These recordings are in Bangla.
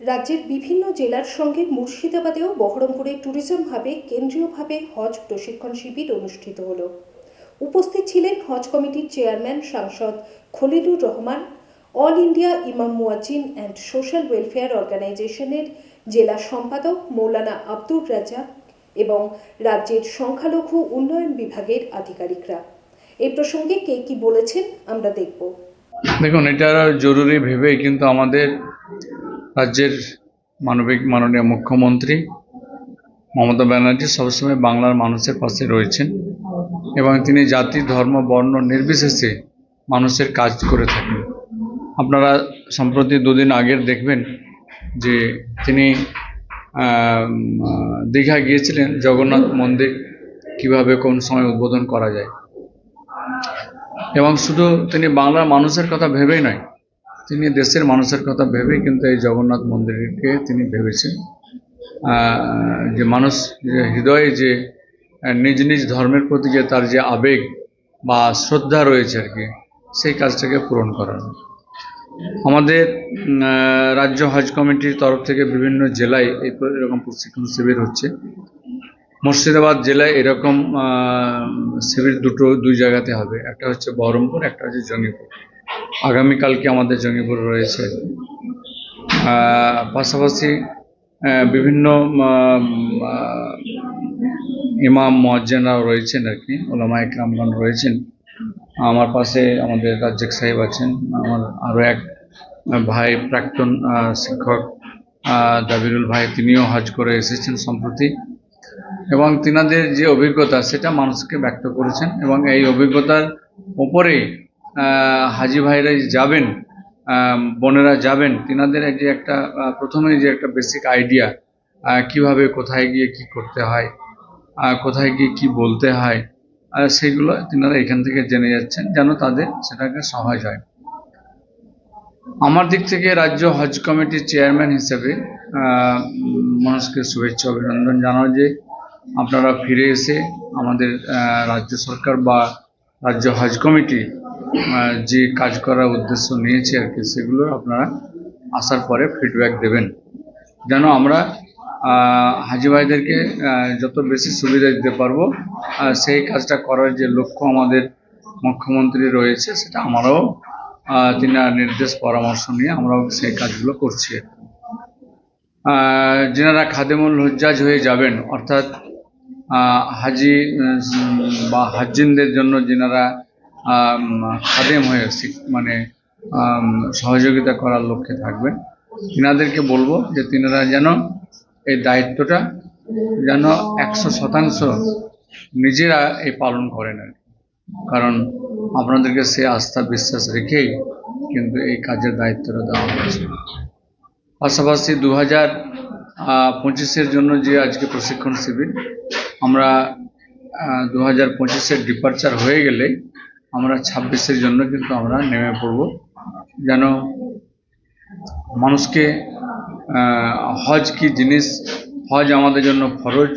রাজ্যের বিভিন্ন জেলার সঙ্গে মুর্শিদাবাদেও বহরমপুরে ট্যুরিজম হাবে কেন্দ্রীয়ভাবে হজ প্রশিক্ষণ শিবির অনুষ্ঠিত হল। উপস্থিত ছিলেন হজ কমিটির চেয়ারম্যান সাংসদ খলিলুর রহমান, অল ইন্ডিয়া ইমাম মুয়াজ্জিন অ্যান্ড সোশ্যাল ওয়েলফেয়ার অর্গানাইজেশনের জেলা সম্পাদক মৌলানা আব্দুর রাজ্জাক এবং রাজ্যের সংখ্যালঘু উন্নয়ন বিভাগের আধিকারিকরা। এই প্রসঙ্গে কে কি বলেছেন আমরা দেখব। দেখুন, এটা জরুরি ভেবেই কিন্তু আমাদের রাজ্যের মানবিক, মাননীয় মুখ্যমন্ত্রী মমতা ব্যানার্জি সবসময় বাংলার মানুষের পাশে রয়েছেন এবং তিনি জাতি, ধর্ম, বর্ণ নির্বিশেষে মানুষের কাজ করে থাকেন। আপনারা সম্প্রতি দুদিন আগের দেখবেন যে তিনি দীঘা গিয়েছিলেন জগন্নাথ মন্দির কীভাবে কোন সময় উদ্বোধন করা যায়। এবং শুধু তিনি বাংলার মানুষের কথা ভেবেই নয় তিনি দেশের মানুষের কথা ভেবে কিন্তু এই জগন্নাথ মন্দিরকে তিনি ভেবেছেন। যে মানুষ হৃদয়ে যে নিজ নিজ ধর্মের প্রতি যে তার যে আবেগ বা শ্রদ্ধা রয়েছে আর কি, সেই কাজটাকে পূরণ করার। আমাদের রাজ্য হজ কমিটির তরফ থেকে বিভিন্ন জেলায় এই এরকম প্রশিক্ষণ শিবির হচ্ছে। মুর্শিদাবাদ জেলায় এরকম শিবির দুটো, দুই জায়গাতে হবে। একটা হচ্ছে বহরমপুর, একটা হচ্ছে জঙ্গিপুর। আগামীকালকে আমাদের জঙ্গিপুর রয়েছে। পাশাপাশি বিভিন্ন ইমাম মজ্জেনরাও রয়েছেন আর কি ওলামা ইকরামগণ রয়েছেন। আমার পাশে আমাদের রাজ্জাক সাহেব আছেন, আমার আরও এক ভাই, প্রাক্তন শিক্ষক দাবিরুল ভাই, তিনিও হজ করে এসেছেন সম্প্রতি। এবং তিনাদের যে অভিজ্ঞতা, সেটা মানুষকে ব্যক্ত করেছেন এবং এই অভিজ্ঞতার উপরেই হাজি ভাইরা যে যাবেন বোনেরা যাবেন তিনাদের যে একটা আহ, প্রথমেই যে একটা বেসিক আইডিয়া কীভাবে কোথায় গিয়ে কি করতে হয় কোথায় গিয়ে কি বলতে হয় সেগুলো তিনারা এখান থেকে জেনে যাচ্ছেন যেন তাদের সেটাকে সহজ হয়। আমার দিক থেকে রাজ্য হজ কমিটির চেয়ারম্যান হিসেবে মানুষকে শুভেচ্ছা অভিনন্দন জানাও যে আপনারা ফিরে এসে আমাদের রাজ্য সরকার বা রাজ্য হজ কমিটি যে কাজ করার উদ্দেশ্য নিয়েছে আর কি, সেগুলো আপনারা আসার পরে ফিডব্যাক দেবেন। যেন আমরা হাজি ভাইদেরকে যত বেশি সুবিধা দিতে পারব সেই কাজটা করার যে লক্ষ্য আমাদের মুখ্যমন্ত্রী রয়েছে, সেটা আমরাও তিনার নির্দেশ, পরামর্শ নিয়ে আমরাও সেই কাজগুলো করছি। যেনারা খাদেমুল হজ্জাজ হয়ে যাবেন, অর্থাৎ হাজি বা হাজিনদের জন্য যেনারা খাদেম হয়ে মানে সহযোগিতা করার লক্ষ্যে থাকবেন। তিনাদেরকে বলব যে তিনারা যেন এই দায়িত্বটা যেন একশো শতাংশ নিজেরা এই পালন করেন আর কারণ আপনাদেরকে সে আস্থা বিশ্বাস রেখেই কিন্তু এই কাজের দায়িত্বটা দেওয়া হয়েছে। পাশাপাশি দু হাজার পঁচিশের জন্য যে আজকে প্রশিক্ষণ শিবির, আমরা দু হাজার পঁচিশের ডিপার্চার হয়ে গেলে আমরা ছাব্বিশের জন্য কিন্তু আমরা নেমে পড়ব। যেন মানুষকে হজ কি জিনিস? হজ আমাদের জন্য ফরজ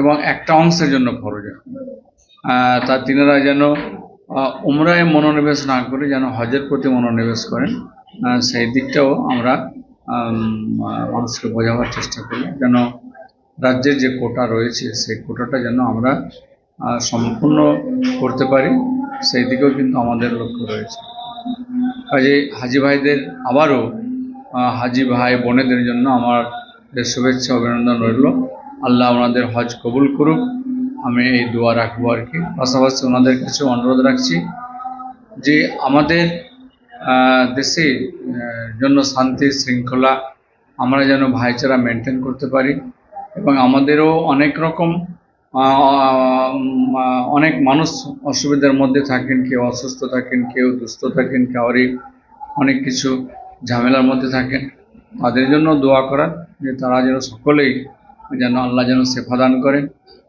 এবং একটা অংশের জন্য ফরজ। তা তিনারা যেন উমরায় মনোনিবেশ না করে যেন হজের প্রতি মনোনিবেশ করেন সেই দিকটাও আমরা মানুষকে বোঝাবার চেষ্টা করি। যেন রাজ্যের যে কোটা রয়েছে, সেই কোটাটা যেন আমরা সম্পূর্ণ করতে পারি। সেই দিকেও কিন্তু আমাদের লক্ষ্য রয়েছে। কাজে হাজি ভাইদের আবারও হাজি ভাই বোনেদের জন্য আমার শুভেচ্ছা, অভিনন্দন রইল। আল্লাহ ওনাদের হজ কবুল করুক। আমি এই দোয়া রাখব আর কি। পাশাপাশি ওনাদের কাছে অনুরোধ রাখছি যে আমাদের দেশে জন্য শান্তি, শৃঙ্খলা আমরা যেন ভাইচারা মেনটেন করতে পারি এবং আমাদেরও অনেক রকম অনেক মানুষ অসুবিধার মধ্যে থাকেন, কেউ অসুস্থ থাকেন, কেউ দুস্থ থাকেন কাউরি অনেক কিছু ঝামেলার মধ্যে থাকেন। তাদের জন্য দোয়া করা যে তারা যেন সকলেই যেন আল্লাহ যেন সেফা দান করেন,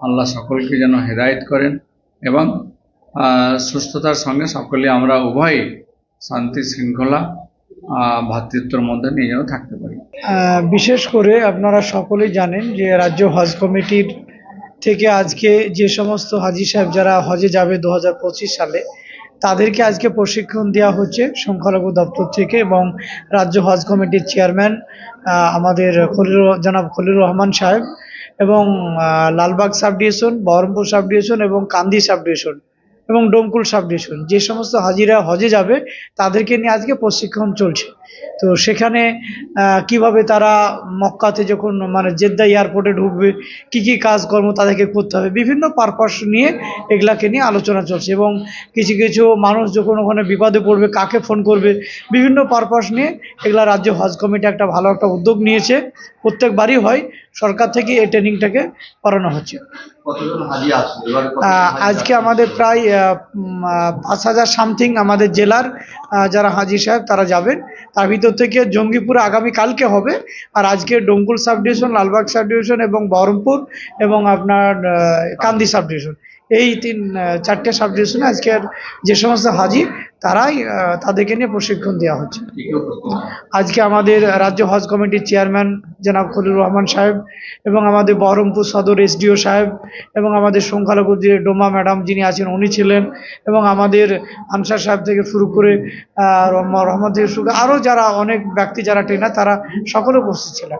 আল্লাহ সকলকে যেন হেদায়েত করেন এবং সুস্থতার সঙ্গে সকলে আমরা উভয়ই শান্তি, শৃঙ্খলা ভ্রাতৃত্বর মধ্যে নিয়ে যেন থাকতে পারি। বিশেষ করে আপনারা সকলেই জানেন যে রাজ্য হজ কমিটির থেকে আজকে যে সমস্ত হাজি সাহেব যারা হজে যাবে দু হাজার পঁচিশ সালে, তাদেরকে আজকে প্রশিক্ষণ দেওয়া হচ্ছে সংখ্যালঘু দপ্তর থেকে এবং রাজ্য হজ কমিটির চেয়ারম্যান আমাদের খলিল জনাব খলিল রহমান সাহেব এবং Lalbagh subdivision, Baharampur subdivision এবং কান্দি সাব ডিভিশন। এবং ডোমকুল সাব ডিভিশন যে সমস্ত হাজিরা হজে যাবে, তাদেরকে নিয়ে আজকে প্রশিক্ষণ চলছে। তো সেখানে কীভাবে তারা মক্কাতে যখন মানে জেদ্দা এয়ারপোর্টে ঢুকবে, কি কি কাজকর্ম তাদেরকে করতে হবে, বিভিন্ন পারপাস নিয়ে এগুলাকে নিয়ে আলোচনা চলছে। এবং কিছু কিছু মানুষ যখন ওখানে বিপদে পড়বে, কাকে ফোন করবে, বিভিন্ন পারপাস নিয়ে এগুলা রাজ্য হজ কমিটি একটা ভালো একটা উদ্যোগ নিয়েছে। প্রত্যেকবারই হয়। সরকার থেকে এই ট্রেনিংটাকে করানো হচ্ছে। আজকে আমাদের প্রায় পাঁচ হাজার সামথিং আমাদের জেলার যারা হাজির সাহেব তারা যাবেন। তার ভিতর থেকে জঙ্গিপুর আগামী কালকে হবে। আর আজকে ডঙ্গুল subdivision Lalbagh subdivision এবং বহরমপুর এবং আপনার কান্দি সাব ডিভিশন। এই তিন চারটে সাব ডিভিশনে আজকের যে সমস্ত হাজি তারাই তাদেরকে নিয়ে প্রশিক্ষণ দেওয়া হচ্ছে? আজকে আমাদের রাজ্য হজ কমিটির চেয়ারম্যান জনাব খলিল রহমান সাহেব এবং আমাদের বহরমপুর সদর এসডিও সাহেব এবং আমাদের সংখ্যালঘু যে ডোমা ম্যাডাম যিনি আছেন, উনি ছিলেন এবং আমাদের আনসার সাহেব থেকে শুরু করে রহমান থেকে শুরু আরও যারা অনেক ব্যক্তি যারা ট্রেনার তারা সকলে উপস্থিত ছিলেন